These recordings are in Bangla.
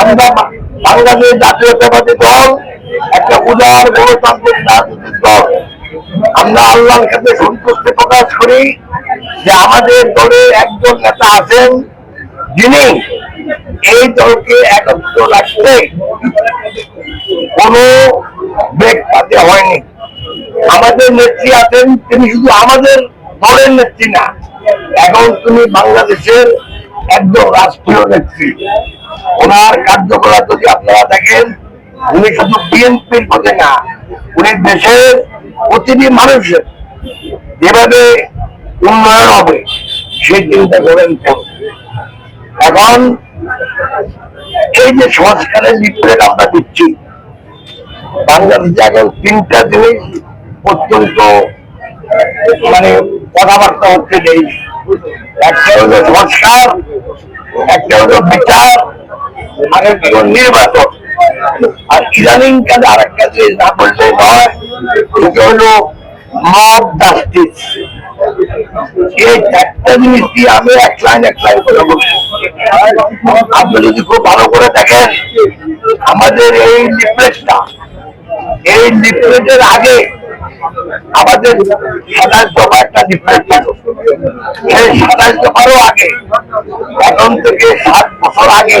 আমরা বাংলাদেশ জাতীয়তাবাদী দল, একটা উদার গণতান্ত্রিক রাজনৈতিক দল। আমরা আল্লাহর কাছে সন্তুষ্টি প্রকাশ করি যে আমাদের দলে একজন নেতা আছেন যিনি এই দলকে একত্র রাখতে কোনো হয়নি। আমাদের নেত্রী আছেন তিনি শুধু আমাদের দলের নেত্রী না এখন তুমি বাংলাদেশের একদম রাষ্ট্রীয় নেত্রী। ওনার কার্যকলাপ যদি আপনারা দেখেন, উনি শুধু বিএনপির পথে না, উনি দেশের প্রতিটি মানুষের যেভাবে উন্নয়ন হবে সেই চিন্তা করেন। এখন এই যে সংস্কারের লিফলেট আমরা দিচ্ছি, বাংলাদেশে এখন তিনটা জিনিস অত্যন্ত মানে কথাবার্তা হচ্ছে যে, একটা হলো সংস্কার, একটা হলো বিচার হলো নির্বাচন। আর ইদানিং কালে আর একটা জিনিস না বললে নয় হলো মব জাস্টিস এই চারটা জিনিস দিয়ে আমি এক লাইন এক লাইন করে আপনি যদি খুব ভালো করে দেখেন, আমাদের এই লিফলেটটা, এই লিফলেটের আগে আমাদের সাতাশ দফা একটা লিফলেট ছিল। সেই সাতাশ দফারও আগে এখন থেকে সাত বছর আগে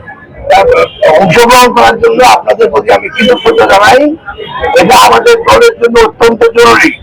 অংশগ্রহণ করার জন্য আপনাদের প্রতি আমি কৃতজ্ঞতা জানাই। এটা আমাদের দলের জন্য অত্যন্ত জরুরি।